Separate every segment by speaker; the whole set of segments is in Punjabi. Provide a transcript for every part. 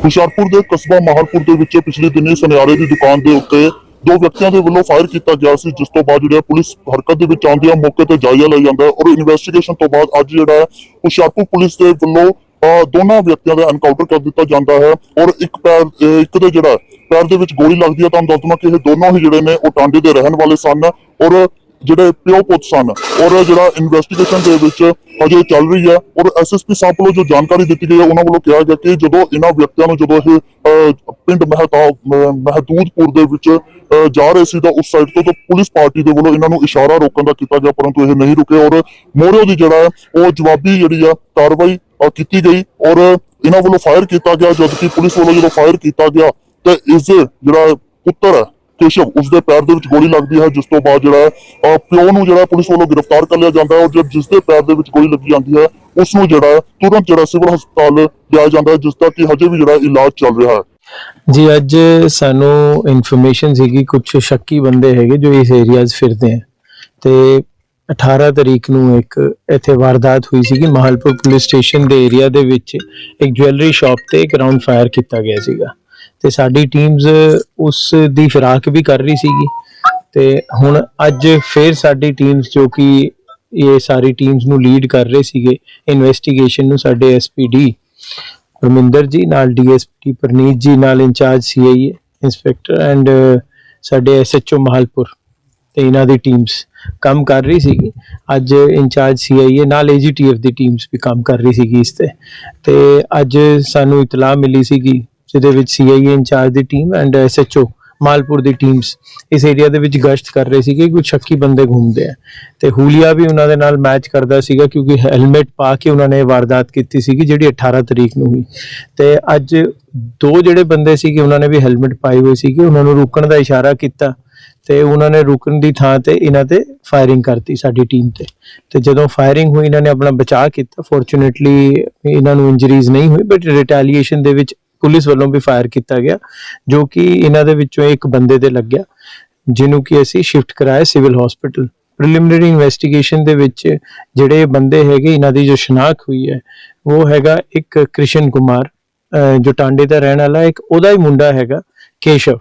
Speaker 1: ਹੁਸ਼ਿਆਰਪੁਰ ਦੇ ਕਸਬਾ ਮਾਹਰਪੁਰ ਦੇ ਵਿੱਚ ਪਿਛਲੇ ਦਿਨੀ ਸੁਨਿਆਰੇ ਦੀ ਦੁਕਾਨ ਦੇ ਉੱਤੇ ਦੋ ਵਿਅਕਤੀਆਂ ਦੇ ਵੱਲੋਂ ਫਾਇਰ ਕੀਤਾ ਗਿਆ ਸੀ ਜਿਸ ਤੋਂ ਬਾਅਦ ਜਿਹੜਾ ਪੁਲਿਸ ਹਰਕਤ ਦੇ ਵਿੱਚ ਆਉਂਦੀ ਹੈ ਮੌਕੇ ਤੇ ਜਾਇਜ਼ਾ ਲਿਆ ਜਾਂਦਾ ਹੈ ਔਰ ਇਨਵੈਸਟੀਗੇਸ਼ਨ ਤੋਂ ਬਾਅਦ ਅੱਜ ਜਿਹੜਾ ਹੈ ਹੁਸ਼ਿਆਰਪੁਰ ਪੁਲਿਸ ਦੇ ਵੱਲੋਂ ਅਹ, ਦੋਨਾਂ ਵਿਅਕਤੀਆਂ ਦਾ ਐਨਕਾਊਂਟਰ ਕਰ ਦਿੱਤਾ ਜਾਂਦਾ ਹੈ ਔਰ ਇੱਕ ਪੈਰ ਇੱਕ ਦੇ ਜਿਹੜਾ ਪੈਰ ਦੇ ਵਿੱਚ ਗੋਲੀ ਲੱਗਦੀ ਹੈ ਤਾਂ ਦੱਸ ਕਿ ਇਹ ਦੋਨੋਂ ਹੀ ਜਿਹੜੇ ਨੇ ਉਹ ਟਾਂਡੇ ਦੇ ਰਹਿਣ ਵਾਲੇ ਸਨ ਔਰ ਜਿਹੜੇ ਪਿਓ ਪੁੱਤ ਸਨ ਔਰ ਜਿਹੜਾ ਇਨਵੈਸਟੀਗੇਸ਼ਨ ਦੇ ਵਿੱਚ ਅਜੇ ਚੱਲ ਰਹੀ ਹੈ ਔਰ ਐਸਐਸਪੀ ਸਾਹਿਬ ਵੱਲੋਂ ਜੋ ਜਾਣਕਾਰੀ ਦਿੱਤੀ ਗਈ ਹੈ, ਉਹਨਾਂ ਵੱਲੋਂ ਕਿਹਾ ਗਿਆ ਕਿ ਜਦੋਂ ਇਹਨਾਂ ਵਿਅਕਤੀਆਂ ਨੂੰ ਜਦੋਂ ਇਹ ਪਿੰਡ ਮਹਤਾ ਮਹਦੂਦਪੁਰ ਦੇ ਵਿੱਚ ਜਾ ਰਹੇ ਸੀ ਤਾਂ ਉਸ ਸਾਈਡ ਤੋਂ ਤਾਂ ਪੁਲਿਸ ਪਾਰਟੀ ਦੇ ਵੱਲੋਂ ਇਹਨਾਂ ਨੂੰ ਇਸ਼ਾਰਾ ਰੋਕਣ ਦਾ ਕੀਤਾ ਗਿਆ, ਪਰੰਤੂ ਇਹ ਨਹੀਂ ਰੁਕੇ ਔਰ ਮੋਰਿਓ ਦੀ ਜਿਹੜਾ ਹੈ, ਉਹ ਜਵਾਬੀ ਜਿਹੜੀ ਆ ਕਾਰਵਾਈ ਕੀਤੀ ਗਈ ਔਰ ਇਹਨਾਂ ਵੱਲੋਂ ਫਾਇਰ ਕੀਤਾ ਗਿਆ, ਜਦਕਿ ਪੁਲਿਸ ਵੱਲੋਂ ਜਦੋਂ ਫਾਇਰ ਕੀਤਾ ਗਿਆ, ਤੇ ਇਸ ਜਿਹੜਾ ਪੁੱਤਰ ਹੈ ਕੇਸ਼ਵ ਉਸ ਪੈਰ ਦੇ ਵਿੱਚ ਗੋਲੀ ਲੱਗਦੀ ਹੈ, ਜਿਸ ਤੋਂ ਬਾਅਦ ਜਿਹੜਾ ਪਿਓ ਨੂੰ ਜਿਹੜਾ ਪੁਲਿਸ ਵੱਲੋਂ ਗ੍ਰਿਫਤਾਰ ਕਰ ਲਿਆ ਜਾਂਦਾ ਹੈ ਔਰ ਜਿਸ ਦੇ ਪੈਰ ਦੇ ਵਿੱਚ ਗੋਲੀ ਲੱਗੀ ਜਾਂਦੀ ਹੈ, ਉਸ ਨੂੰ ਜਿਹੜਾ ਤੁਰੰਤ ਜਿਹੜਾ ਸਿਵਲ ਹਸਪਤਾਲ ਲਿਆਇਆ ਜਾਂਦਾ ਹੈ, ਜਿਸ ਦਾ ਕਿ ਹਜੇ ਵੀ ਜਿਹੜਾ ਇਲਾਜ ਚੱਲ ਰਿਹਾ ਹੈ।
Speaker 2: ਜੀ, ਅੱਜ ਸਾਨੂੰ ਇਨਫੋਰਮੇਸ਼ਨ ਸੀਗੀ ਕੁਝ ਸ਼ੱਕੀ ਬੰਦੇ ਹੈਗੇ ਜੋ ਇਸ ਏਰੀਆ 'ਚ ਫਿਰਦੇ ਆ ਤੇ 18 ਤਰੀਕ ਨੂੰ ਇੱਕ ਇੱਥੇ ਵਾਰਦਾਤ ਹੋਈ ਸੀਗੀ, ਮਹਲਪੁਰ ਪੁਲਿਸ ਸਟੇਸ਼ਨ ਦੇ ਏਰੀਆ ਦੇ ਵਿੱਚ ਇੱਕ ਜੁਐਲਰੀ ਸ਼ਾਪ ਤੇ ਇੱਕ ਰਾਉਂਡ ਫਾਇਰ ਕੀਤਾ ਗਿਆ ਸੀਗਾ। ਤੇ ਸਾਡੀ ਟੀਮਸ ਉਸ ਦੀ ਫਿਰਾਕ ਵੀ ਕਰ ਰਹੀ ਸੀਗੀ। ਤੇ ਹੁਣ ਅੱਜ ਫਿਰ ਸਾਡੀ ਟੀਮਸ ਜੋ ਕਿ ਇਹ ਸਾਰੀ ਟੀਮਸ ਨੂੰ ਲੀਡ ਕਰ ਰਹੇ ਸੀਗੇ ਇਨਵੈਸਟੀਗੇਸ਼ਨ ਨੂੰ ਸਾਡੇ ਐਸਪੀਡੀ ਪਰਮਿੰਦਰ ਜੀ ਨਾਲ ਡੀਐਸਪੀ ਪਰਨੀਤ ਜੀ ਨਾਲ ਇੰਚਾਰਜ ਸੀਆਈਏ ਇੰਸਪੈਕਟਰ ਐਂਡ ਸਾਡੇ ਐਸਐਚਓ ਮਹਲਪੁਰ ਤੇ ਇਹਨਾਂ ਦੀ ਟੀਮਸ ਕੰਮ ਕਰ ਰਹੀ ਸੀਗੀ। ਅੱਜ ਇੰਚਾਰਜ ਸੀਆਈਏ ਨਾਲ ਏਜੀਟੀਐਫ ਦੀ ਟੀਮਸ ਵੀ ਕੰਮ ਕਰ ਰਹੀ ਸੀਗੀ ਇਸ ਤੇ। ਤੇ ਅੱਜ ਸਾਨੂੰ ਇਤਲਾਹ ਮਿਲੀ ਸੀਗੀ ਜਿਹਦੇ ਵਿੱਚ ਸੀਆਈਏ ਇੰਚਾਰਜ ਦੀ ਟੀਮ ਐਂਡ ਐਸਐਚਓ ਮਾਲਪੁਰ ਦੀ ਟੀਮਸ ਇਸ ਏਰੀਆ ਦੇ ਵਿੱਚ ਗਸ਼ਤ ਕਰ ਰਹੇ ਸੀਗੇ, ਕੁਝ ਸ਼ੱਕੀ ਬੰਦੇ ਘੁੰਮਦੇ ਆ। ਤੇ ਹੂਲੀਆ ਵੀ ਉਹਨਾਂ ਦੇ ਨਾਲ ਮੈਚ ਕਰਦਾ ਸੀਗਾ, ਕਿਉਂਕਿ ਹੈਲਮਟ ਪਾ ਕੇ ਉਹਨਾਂ ਨੇ ਵਾਰਦਾਤ ਕੀਤੀ ਸੀਗੀ, ਜਿਹੜੀ 18 ਤਰੀਕ ਨੂੰ ਹੋਈ। ਤੇ ਅੱਜ ਦੋ ਜਿਹੜੇ ਬੰਦੇ ਸੀਗੇ, ਉਹਨਾਂ ਨੇ ਵੀ ਹੈਲਮਟ ਪਾਈ ਹੋਈ ਸੀਗੀ, ਉਹਨਾਂ ਨੂੰ ਰੁਕਣ ਦਾ ਇਸ਼ਾਰਾ ਕੀਤਾ। ਤੇ ਉਹਨਾਂ ਨੇ ਰੁਕਣ ਦੀ ਥਾਂ ਤੇ ਇਹਨਾਂ ਤੇ ਫਾਇਰਿੰਗ ਕਰਤੀ ਸਾਡੀ ਟੀਮ ਤੇ। ਤੇ ਜਦੋਂ ਫਾਇਰਿੰਗ ਹੋਈ, ਇਹਨਾਂ ਨੇ ਆਪਣਾ ਬਚਾਅ ਕੀਤਾ। ਫੋਰਚੂਨੇਟਲੀ ਇਹਨਾਂ ਨੂੰ ਇੰਜਰੀਜ਼ ਨਹੀਂ ਹੋਈ ਬਟ ਰਿਟੈਲੀਏਸ਼ਨ ਦੇ ਵਿੱਚ ਪੁਲਿਸ ਵੱਲੋਂ ਵੀ ਫਾਇਰ ਕੀਤਾ ਗਿਆ, ਜੋ ਕਿ ਇਹਨਾਂ ਦੇ ਵਿੱਚੋਂ ਇੱਕ ਬੰਦੇ ਤੇ ਲੱਗਿਆ, ਜਿਹਨੂੰ ਕਿ ਅਸੀਂ ਸ਼ਿਫਟ ਕਰਾਇਆ ਸਿਵਲ ਹਸਪੀਟਲ। ਪ੍ਰੀਲਿਮਿਨਰੀ ਇਨਵੈਸਟੀਗੇਸ਼ਨ ਦੇ ਵਿੱਚ ਜਿਹੜੇ ਬੰਦੇ ਹੈਗੇ, ਇਹਨਾਂ ਦੀ ਜੋ ਸ਼ਨਾਖਤ ਹੋਈ ਹੈ, ਉਹ ਹੈਗਾ ਇੱਕ ਕ੍ਰਿਸ਼ਨ ਕੁਮਾਰ ਜੋ ਟਾਂਡੇ ਦਾ ਰਹਿਣ ਵਾਲਾ, ਇੱਕ ਉਹਦਾ ਹੀ ਮੁੰਡਾ ਹੈਗਾ, ਕੇਸ਼ਵ।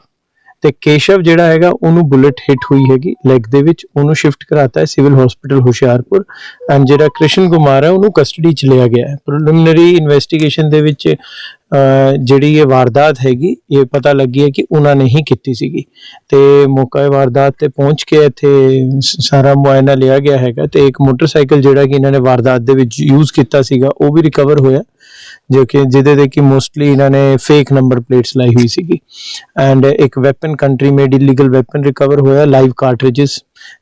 Speaker 2: ਤੇ ਕੇਸ਼ਵ ਜਿਹੜਾ ਹੈਗਾ, ਉਹਨੂੰ ਬੁਲਟ ਹਿੱਟ ਹੋਈ ਹੈਗੀ ਲੈਗ ਦੇ ਵਿੱਚ, ਉਹਨੂੰ ਸ਼ਿਫਟ ਕਰਾਤਾ ਹੈ ਸਿਵਲ ਹਸਪੀਟਲ ਹੁਸ਼ਿਆਰਪੁਰ ਐਂਡ ਜਿਹੜਾ ਕ੍ਰਿਸ਼ਨ ਕੁਮਾਰ ਹੈ, ਉਹਨੂੰ ਕਸਟਡੀ ਚ ਲਿਆ ਗਿਆ ਹੈ। ਪ੍ਰੀਲਿਮਿਨਰੀ ਇਨਵੈਸਟੀਗੇਸ਼ਨ ਦੇ ਵਿੱਚ ਜਿਹੜੀ ਇਹ ਵਾਰਦਾਤ ਹੈਗੀ, ਇਹ ਪਤਾ ਲੱਗੀ ਹੈ ਕਿ ਉਹਨਾਂ ਨੇ ਹੀ ਕੀਤੀ ਸੀਗੀ। ਤੇ ਮੌਕਾ ਇਹ ਵਾਰਦਾਤ ਤੇ ਪਹੁੰਚ ਕੇ ਇੱਥੇ ਸਾਰਾ ਮੁਆਇਨਾ ਲਿਆ ਗਿਆ ਹੈਗਾ, ਤੇ ਇੱਕ ਮੋਟਰਸਾਈਕਲ ਜਿਹੜਾ ਕਿ ਇਹਨਾਂ ਨੇ ਵਾਰਦਾਤ ਦੇ ਵਿੱਚ ਯੂਜ਼ ਕੀਤਾ ਸੀਗਾ, ਉਹ ਵੀ ਰਿਕਵਰ ਹੋਇਆ। ਜੋ ਕਿ ਜਿਹਦੇ ਦੇ ਕਿ ਮੋਸਟਲੀ ਇਹਨਾਂ ਨੇ ਫੇਕ ਨੰਬਰ ਪਲੇਟਸ ਲਾਈ ਹੋਈ ਸੀਗੀ। ਐਂਡ ਇੱਕ weapon country made illegal weapon recover ਹੋਇਆ ਲਾਈਵ ਕਾਰਟ੍ਰਿਜਸ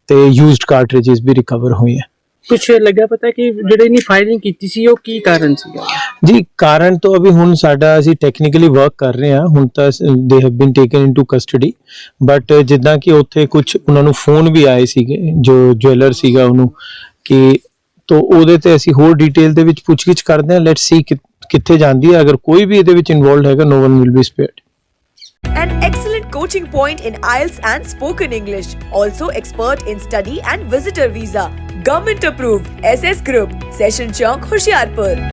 Speaker 2: ਤੇ ਯੂਜ਼ਡ ਕਾਰਟ੍ਰਿਜਸ ਵੀ ਰਿਕਵਰ ਹੋਏ ਹੈ
Speaker 3: ਕੁਛ ਲੱਗਿਆ ਪਤਾ ਕਿ ਜਿਹੜੇ ਨੇ ਫਾਇਰਿੰਗ ਕੀਤੀ ਸੀ ਉਹ ਕੀ ਕਾਰਨ ਸੀਗਾ?
Speaker 2: ਜੀ ਕਾਰਨ ਤੋਂ ਅਭੀ ਹੁਣ ਸਾਡਾ ਅਸੀਂ ਟੈਕਨੀਕਲੀ ਵਰਕ ਕਰ ਰਹੇ ਹਾਂ ਹੁਣ ਤਾਂ they have been taken into custody but ਜਿੱਦਾਂ ਕਿ ਉੱਥੇ ਕੁਝ ਉਹਨਾਂ ਨੂੰ ਫੋਨ ਵੀ ਆਏ ਸੀਗੇ ਜੋ ਜੁਐਲਰ ਸੀਗਾ ਉਹਨੂੰ ਕਿ ਤੋਂ ਉਹਦੇ ਤੇ ਅਸੀਂ ਹੋਰ ਡਿਟੇਲ ਦੇ ਵਿੱਚ ਪੁੱਛਗਿੱਛ ਕਰਦੇ ਹਾਂ ਲੈਟਸ ਸੀ ਕਿੱਥੇ ਜਾਂਦੀ ਹੈ ਅਗਰ ਕੋਈ ਵੀ ਇਹਦੇ ਵਿੱਚ ਇਨਵੋਲਡ ਹੈਗਾ no one will be spared
Speaker 4: An excellent coaching point in IELTS and spoken English. Also expert in study and visitor visa. Government approved. SS Group. Session Chowk, Hoshiarpur.